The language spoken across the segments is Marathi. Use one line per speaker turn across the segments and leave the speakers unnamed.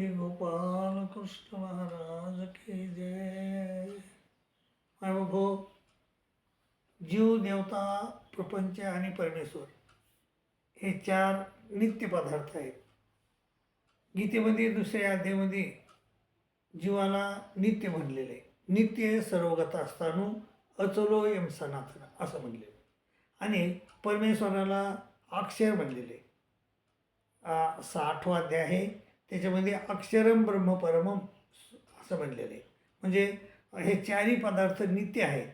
श्री गोपाल कृष्ण महाराज की जय। माय जीव देवता प्रपंच आणि परमेश्वर हे चार नित्य पदार्थ आहेत. गीतेमध्ये दुसऱ्या अध्यायामध्ये जीवाला नित्य म्हणलेलं आहे. नित्य सर्वगत असतानु अचलो यम सनातन असं म्हणलेलं आहे. आणि परमेश्वराला अक्षर म्हणलेले आहे. साठवा अध्याय आहे. त्याच्यामध्ये अक्षरम ब्रह्म परमम असं म्हणलेलं आहे. म्हणजे हे चारही पदार्थ नित्य आहेत.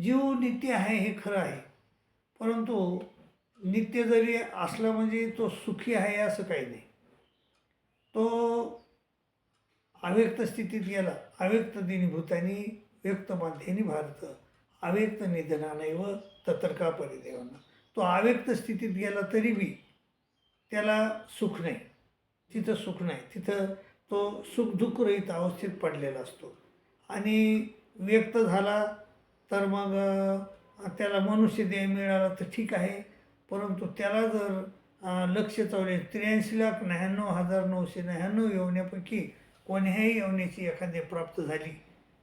जीव नित्य आहे हे खरं आहे. परंतु नित्य जरी असलं म्हणजे तो सुखी आहे असं काही नाही. तो अव्यक्त स्थितीत गेला. अव्यक्त दिनीभूतानी व्यक्त माध्येनी भारत. अव्यक्त निधनानैव तत्रका परिदेवांना तो अव्यक्त स्थितीत गेला तरी बी त्याला सुख नाही. तिथं सुख नाही. तिथं तो सुखदुःखरहित अवस्थेत पडलेला असतो. आणि व्यक्त झाला तर मग त्याला मनुष्य देह मिळाला तर ठीक आहे. परंतु त्याला जर लक्ष चावले त्र्याऐंशी लाख नव्याण्णव हजार नऊशे नव्याण्णव येवण्यापैकी कोण्याही येवण्याची एखादी प्राप्त झाली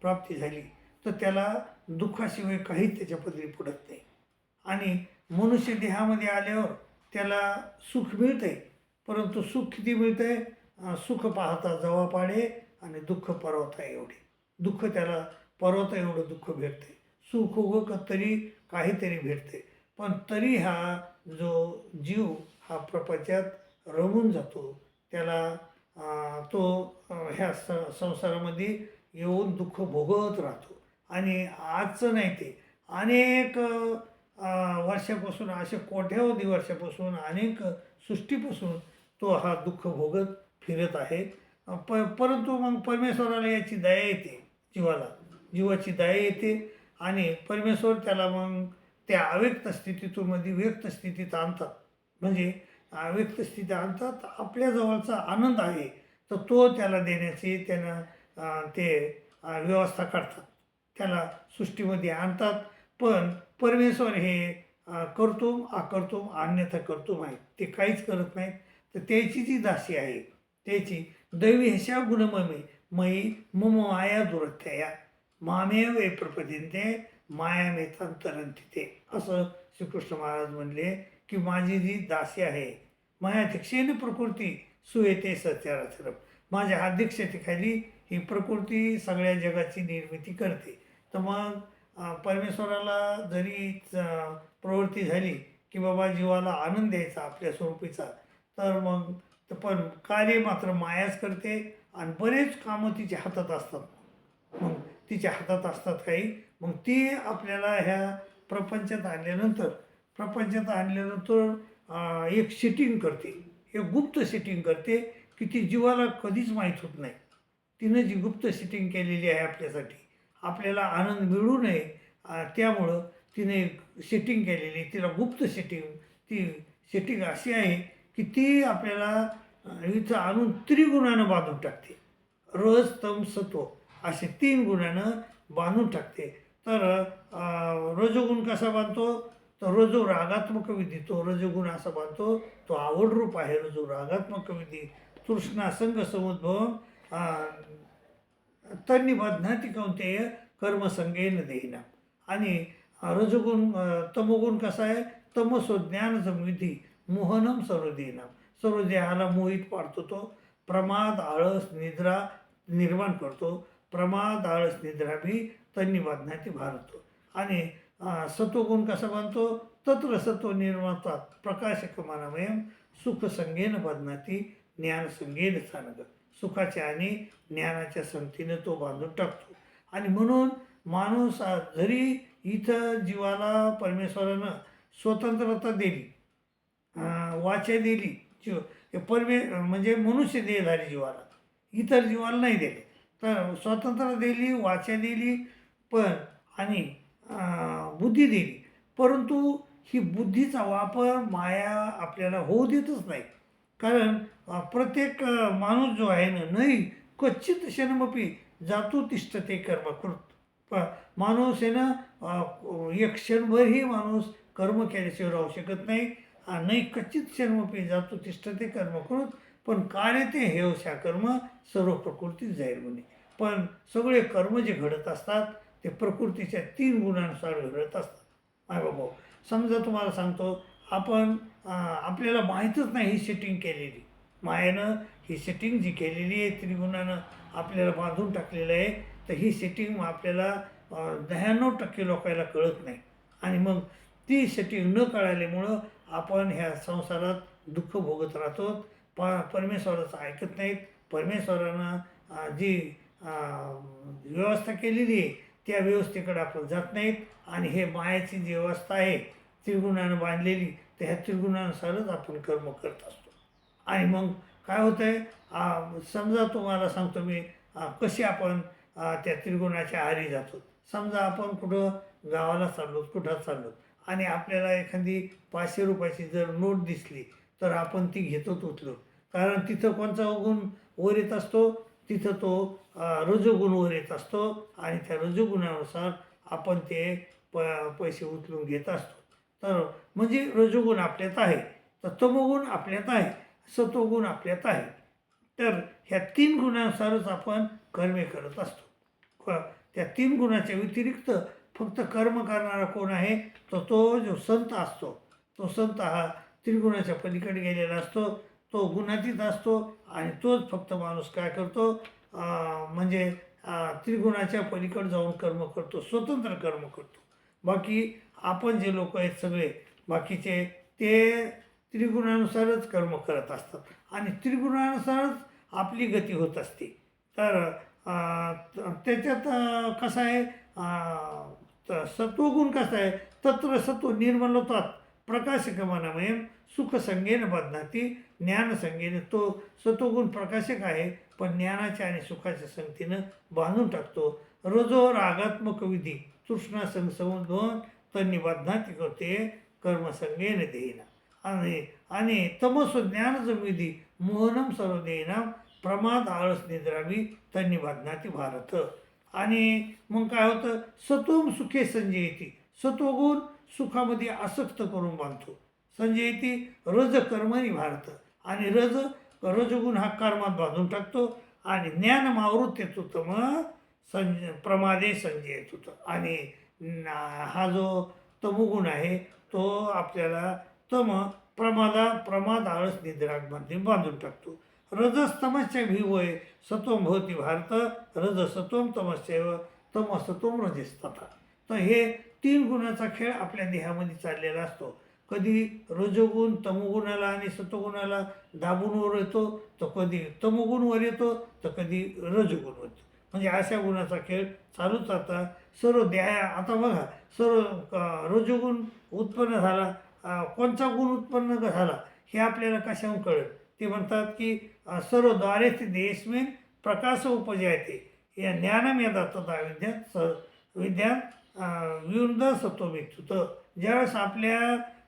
प्राप्ती झाली तर त्याला दुःखाशिवाय काहीच त्याच्या पदरी पडत नाही. आणि मनुष्य देहामध्ये आल्यावर त्याला सुख मिळतंय. परंतु सुख किती मिळते सुख पाहता जवा पाडे आणि दुःख परवता एवढे. दुःख त्याला परवता एवढं दुःख भेटते. सुख उग तरी काहीतरी भेटते. पण तरी हा जो जीव हा प्रपंचात रमून जातो त्याला तो ह्या स संसारामध्ये येऊन दुःख भोगत राहतो. आणि आजचं नाही ते. अनेक वर्षापासून असे कोट्यावधी वर्षापासून अनेक सृष्टीपासून तो हा दुःख भोगत फिरत आहे. प परंतु मग परमेश्वराला याची दया येते जीवाला. जीवाची दया येते आणि परमेश्वर त्याला मग त्या अव्यक्त स्थितीतून मध्ये व्यक्त स्थितीत आणतात. म्हणजे अव्यक्त स्थिती आणतात. आपल्याजवळचा आनंद आहे. तर तो त्याला देण्याची त्यानं ते व्यवस्था करतात त्याला सृष्टीमध्ये आणतात. पण परमेश्वर हे करतो कर्तुम अकर्तुम अन्यथा कर्तुम आहे. ते काहीच करत नाहीत. तर त्याची जी दासी आहे. त्याची दैवी ह्याच्या गुणममे मयी मम माया दुरत्या मामेव ए प्रपदिंते माया मेतांतरंती ते. असं श्रीकृष्ण महाराज म्हणले की माझी जी दासी आहे माया दीक्षेने प्रकृती सुयेते सत्याराचरम माझ्या अध्यक्षतेखाली ही प्रकृती सगळ्या जगाची निर्मिती करते. तर मग परमेश्वराला जरी प्रवृत्ती झाली की बाबा जीवाला आनंद द्यायचा आपल्या स्वरूपीचा तर मग पण कार्य मात्र मायाच करते आणि बरेच कामं तिच्या हातात असतात. मग तिच्या हातात असतात काही. मग ती आपल्याला ह्या प्रपंचात आणल्यानंतर प्रपंचात आणल्यानंतर एक सेटिंग करते. एक गुप्त सेटिंग करते की ती जीवाला कधीच माहीत होत नाही. तिनं जी गुप्त सेटिंग केलेली आहे आपल्यासाठी आपल्याला आनंद मिळू नये त्यामुळं तिने एक सेटिंग केलेली तिला गुप्त सेटिंग ती सेटिंग अशी आहे की ती आपल्याला इथं आणून त्रिगुणानं बांधून टाकते. रस तम सत्व असे तीन गुणानं बांधून टाकते. तर रजोगुण कसा बांधतो? तर रजो रागात्मक विधी तो रजोगुण असा बांधतो तो आवडरूप आहे रजो रागात्मक विधी. तृष्णा संघ समुद्भव त्यांनी बध्नाती कोणते कर्मसंगेन देईना. आणि रजगुण तमोगुण कसा आहे? तमसो ज्ञान विधी. मोहनम सर्व देईना सर्व देहाला मोहित पाडतो तो. प्रमाद आळस निद्रा निर्माण करतो. प्रमाद आळस निद्रा भी तन्नी बांधण्यात भारतो. आणि सत्वगुण कसा बांधतो तत्र सत्व निर्मातात प्रकाशक मानमयम सुख संगेन बदनाती ज्ञान संगेन सुखाच्या आणि ज्ञानाच्या संगतीनं तो बांधून टाकतो. आणि म्हणून माणूस जरी इथं जीवाला परमेश्वरानं स्वतंत्रता दिली वाचा दिली. जीव परमे म्हणजे मनुष्य देह झाली जीवाला. इतर जीवाला नाही दिले. तर स्वातंत्र्य दिली वाचा दिली पण आणि बुद्धी दिली. परंतु ही बुद्धीचा वापर माया आपल्याला होऊ देतच नाही. कारण प्रत्येक माणूस जो आहे ना नाही क्वचित क्षणमपी जातो तिष्ठते कर्म कृत प माणूस आहे ना एक क्षणभरही माणूस कर्म केल्याशिवाय राहू शकत नाही. आणि नाही कच्चित क्षणमपी जातो तिष्ठते कर्म करून पण कार्य ते हे अशा कर्म सर्व प्रकृतीत जाईल म्हणे पण सगळे कर्म जे घडत असतात ते प्रकृतीच्या तीन गुणांनुसार घडत असतात. माय बाबा समजा तुम्हाला सांगतो आपण आपल्याला माहीतच नाही ही सेटिंग केलेली. मायेनं ही सेटिंग जी केलेली आहे त्रिगुणानं आपल्याला बांधून टाकलेलं आहे तर ही सेटिंग आपल्याला दह्याण्णव टक्के लोकांना कळत नाही. आणि मग ती सेटिंग न कळाल्यामुळं आपण ह्या संसारात दुःख भोगत राहतो. प परमेश्वराचं ऐकत नाहीत. परमेश्वरानं जी व्यवस्था केलेली आहे त्या व्यवस्थेकडे आपण जात नाहीत. आणि हे मायाची जी व्यवस्था आहे त्रिगुणानं बांधलेली तर ह्या त्रिगुणानुसारच आपण कर्म करत असतो. आणि मग काय होतं आहे समजा तुम्हाला सांगतो मी कशी आपण त्या त्रिगुणाच्या आहारी जातो. समजा आपण कुठं गावाला चाललो कुठं चाललो आणि आपल्याला एखादी पाचशे रुपयाची जर नोट दिसली तर आपण ती घेतोच उचलो कारण तिथं कोणचा गुण वर येत असतो? तिथं तो रजोगुण वर येत असतो आणि त्या रजोगुणानुसार आपण ते प पैसे उचलून घेत असतो. तर म्हणजे रजोगुण आपल्यात आहे तर तमोगुण आपल्यात आहे सत्वगुण आपल्यात आहे. तर ह्या तीन गुणानुसारच आपण कर्मे करत असतो. त्या तीन गुणाच्या व्यतिरिक्त फक्त कर्म करणारा कोण आहे तर तो जो संत असतो तो संत हा त्रिगुणाच्या पलीकडे गेलेला असतो तो गुणातीत असतो आणि तोच फक्त माणूस काय करतो म्हणजे त्रिगुणाच्या पलीकडे जाऊन कर्म करतो स्वतंत्र कर्म करतो. बाकी आपण जे लोक आहेत सगळे बाकीचे ते त्रिगुणानुसारच कर्म करत असतात आणि त्रिगुणानुसारच आपली गती होत असते. तर त्याच्यात कसं आहे त- सत्वगुण कसं आहे? तत्र सत्व निर्मलतात प्रकाशकमानामय सुखसंगेन बदनाती ज्ञानसंगेने. तो सत्वगुण प्रकाशक आहे पण ज्ञानाच्या आणि सुखाच्या संगतीनं बांधून टाकतो. रजो रागात्मक विधी तृष्णा संग त्यांनी तन्नी बदनाती करते कर्मसंगेन देईना आणि आणि तमस ज्ञान विधी मोहनम सर्व देईना प्रमाद आळस निद्रावी त्यांनी बदनाती भारत. आणि मग काय होतं? सत्वम सुखे संजयती. सत्वगुण सुखामध्ये आसक्त करून बांधतो संजयती रज कर्मनी भारत. आणि रज रजगुण हा कर्मात बांधून टाकतो. आणि ज्ञान मावृत येतो मग संज प्रमादे संजय येतो आणि हा जो तमुगुण आहे तो आपल्याला तम प्रमादा प्रमाद आळस निद्रागमध्ये बांधून टाकतो. रजस्तमस्य भिवय सत्वम भवती भारत रज सत्वम तमस्यैव तम सत्वम रजस्तथा तर हे तीन गुणाचा खेळ आपल्या देहामध्ये चाललेला असतो. कधी रजोगुण तमोगुणाला आणि सत्वगुणाला दाबूनवर येतो तर कधी तमोगुणवर येतो तर कधी रजोगुण येतो. म्हणजे अशा गुणाचा खेळ चालूच आता सर्व द्या आता बघा सर्व रजोगुण उत्पन्न झाला. कोणता कोणचा गुण उत्पन्न झाला? हे आपल्याला कशाहून कळेल? ते म्हणतात की सर्व ते देशमेन प्रकाश उपजयते. या ज्ञानम यदा तदा विद्यात स विद्यात विरुद्ध सत्वमित्युत ज्यावेळेस आपल्या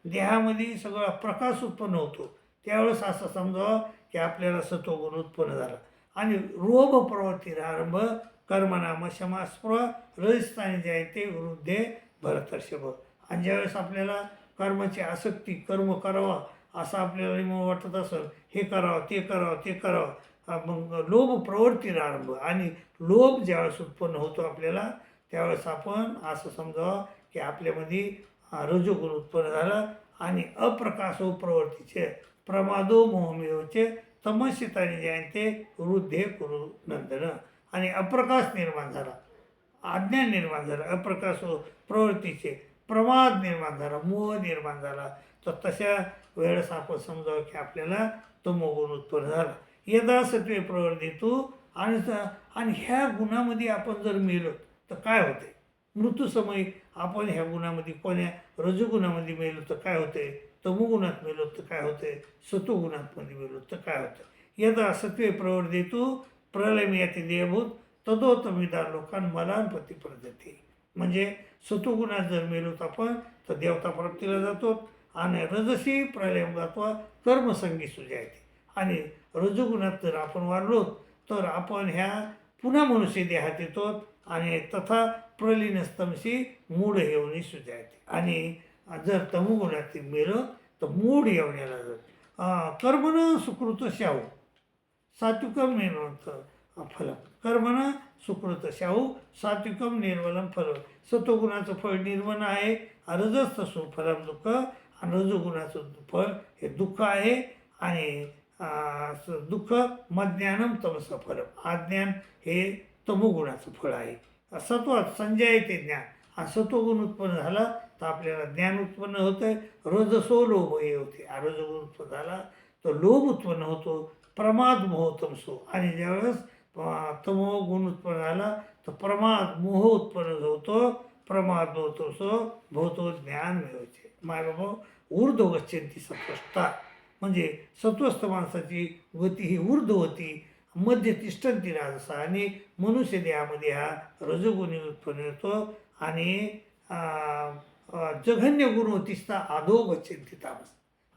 देहामध्ये सगळा प्रकाश उत्पन्न होतो त्यावेळेस असं समजावं की आपल्याला सत्वगुण उत्पन्न झाला. आणि रोग प्रवृत्ती आरंभ कर्मनाम क्षमास्पृह रजस्थानी जयते वृद्धे भरतर्षभ. आणि ज्यावेळेस आपल्याला कर्माची आसक्ती कर्म करावा असं आपल्याला मग वाटत असं हे करावं ते करावं ते करावं. मग लोभ प्रवृत्ती आरंभ. आणि लोभ ज्यावेळेस उत्पन्न होतो आपल्याला त्यावेळेस आपण असं समजावं की आपल्यामध्ये रजोगुण उत्पन्न झालं आणि अप्रकाशो प्रवृत्तीचे प्रमादो मोहमेवचे तमस्यताने जयंते वृद्धे कुरु नंदन. आणि अप्रकाश निर्माण झाला. अज्ञान निर्माण झाला. अप्रकाश प्रवृत्तीचे. प्रमाद निर्माण झाला मोह निर्माण झाला. तर तशा वेळेस आपण समजावं की आपल्याला तमोगुण उत्पन्न झाला. यदा सत्वे प्रवृत्ती तू आणि आणि ह्या गुणामध्ये आपण जर मेलो तर काय होते? मृत्यूसमयी आपण ह्या गुणामध्ये कोण्या रजोगुणामध्ये मेलो तर काय होते? तमुगुणात मेलो तर काय होते? सत्वगुणातमध्ये मेलो तर काय होतं? यदा सत्वे प्रवृत्ती तू प्रलयमियाती देहभूत तदोतमिदा लोकांना मलान प्रतिप्रदती म्हणजे सतुगुणात जर मेलोत आपण तर देवता प्राप्तीला जातो आणि रजसी प्रलयम जातो कर्मसंगी सुजायते. आणि रजगुणात जर आपण वाढलो तर आपण ह्या पुन्हा मनुष्य देहात येतो आणि तथा प्रलीनस्तमशी मूढ येवणी सुजायते. आणि जर तमुगुणात मेलो तर मूढ येवण्याला जात कर्मन सुकृत शाहू. सात्विकम निर्वंत फल कर्मण सुकृत शाहू सात्विकम निर्मलम फल सत्वगुणाचं फळ निर्मल आहे रजस्तसो फलम दुःख. आणि रजोगुणाचं फळ हे दुःख आहे आणि स- दुःख मज्ञानम तमस फलम. आज्ञान हे तमोगुणाचं फळ आहे. सत्वात संजय ते ज्ञान. आणि सत्वगुण उत्पन्न झाला तर आपल्याला ज्ञान उत्पन्न होतं रजसो लोभ हे होते. रजगुण उत्पन्न झाला तर लोभ उत्पन्न होतो. प्रमाद मोहतमसो आणि ज्यावेळेस अं, तमो गुण उत्पन्न झाला तर प्रमाद मोह उत्पन्न होतो प्रमाद मोह सो भवतो ज्ञान मिळवते. माय बाबा ऊर्ध्व गच्छंती सत्वस्था. म्हणजे सत्वस्थ माणसाची गती ही ऊर्ध्व होती मध्य तिष्ठंती राजसा आणि मनुष्य देहामध्ये हा रजोगुणी उत्पन्न होतो आणि जघन्य गुण होतीसता आधो गच्छंती तामस.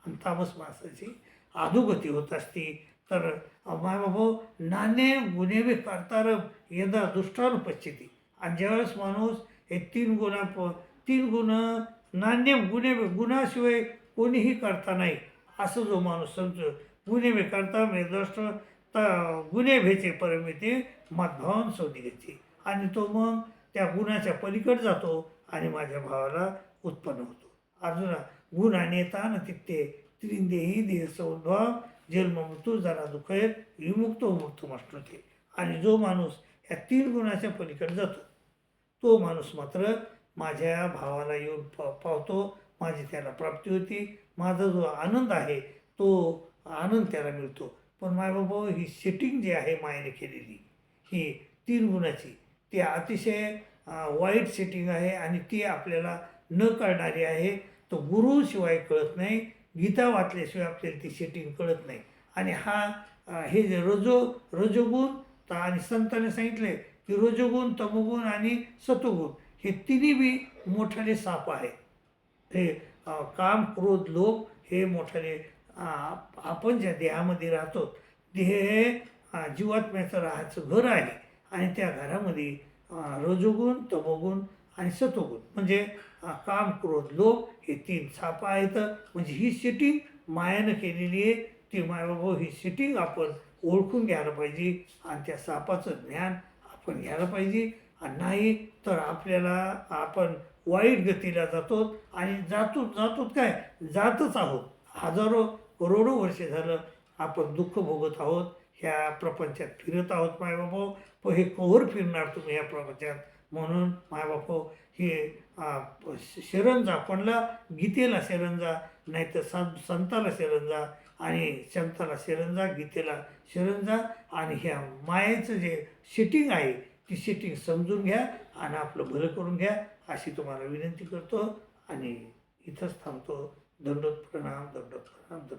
आणि तामस माणसाची अधोगती होत असती तर माय बाबा नाणे गुन्हेवे करतार यदा दुष्टानुपच्छिती आणि ज्यावेळेस माणूस हे तीन गुणा प तीन गुण नाण्य गुन्हे गुणाशिवाय कोणीही करता नाही असं जो माणूस समजतो गुन्हे करता म्हणजे दृष्ट त गुन्हे भेचे परमिती मदभावन शोधी घ्यायची आणि तो मग त्या गुणाच्या पलीकडे जातो आणि माझ्या भावाला उत्पन्न होतो. अर्जुना गुण आणि तान तिथे त्रिंदेही देह सौद्भाव जन्म मृत्यू जरा दुःखेत विमुक्त मुक्त मष्टते आणि जो माणूस ह्या तीन गुणाच्या पलीकडे जातो तो माणूस मात्र माझ्या भावाला येऊन पा पावतो माझी त्याला प्राप्ती होती माझा जो आनंद आहे तो आनंद त्याला मिळतो. पण मायबाबा ही सेटिंग जी आहे मायने केलेली ही तीन गुणाची ती अतिशय वाईट सेटिंग आहे आणि ती आपल्याला न कळणारी आहे. तो गुरुशिवाय कळत नाही गीता वाचल्याशिवाय आपल्याला ती सेटिंग कळत नाही. आणि हा हे जे रजो रजोगुण तर आणि संतांनी सांगितले की रजोगुण तमोगुण आणि सतोगुण हे तिन्ही बी मोठाले साप आहेत हे काम क्रोध लोभ हे मोठाले आपण ज्या देहामध्ये राहतो देह हे जीवात्म्याचं राहायचं घर आहे. आणि त्या घरामध्ये रजोगुण तमोगुण आणि सतोगुण. म्हणजे काम क्रोध लोभ हे तीन साप आहेत. म्हणजे ही सिटिंग मायानं केलेली आहे. ती मायाबाबा ही सिटिंग आपण ओळखून घ्यायला पाहिजे. आणि त्या सापाचं ज्ञान आपण घ्यायला पाहिजे. आणि नाही तर आपल्याला आपण वाईट गतीला जातो. आणि जातो जातो काय? जातच आहोत. हजारो करोडो वर्षे झालं आपण दुःख भोगत आहोत. ह्या प्रपंचात फिरत आहोत मायबापो पण हे कवर फिरणार तुम्ही या प्रपंचात. म्हणून मायबापो हे आ, शरण जा कोणला? गीतेला शरण जा नाहीतर सं संताला शरण जा आणि संताला शरण जा गीतेला शरण जा आणि ह्या मायेचं जे सेटिंग आहे ती सेटिंग समजून घ्या आणि आपलं भलं करून घ्या अशी तुम्हाला विनंती करतो आणि इथंच थांबतो. दंडोत प्रणाम दंडोत प्रणाम दंडोत.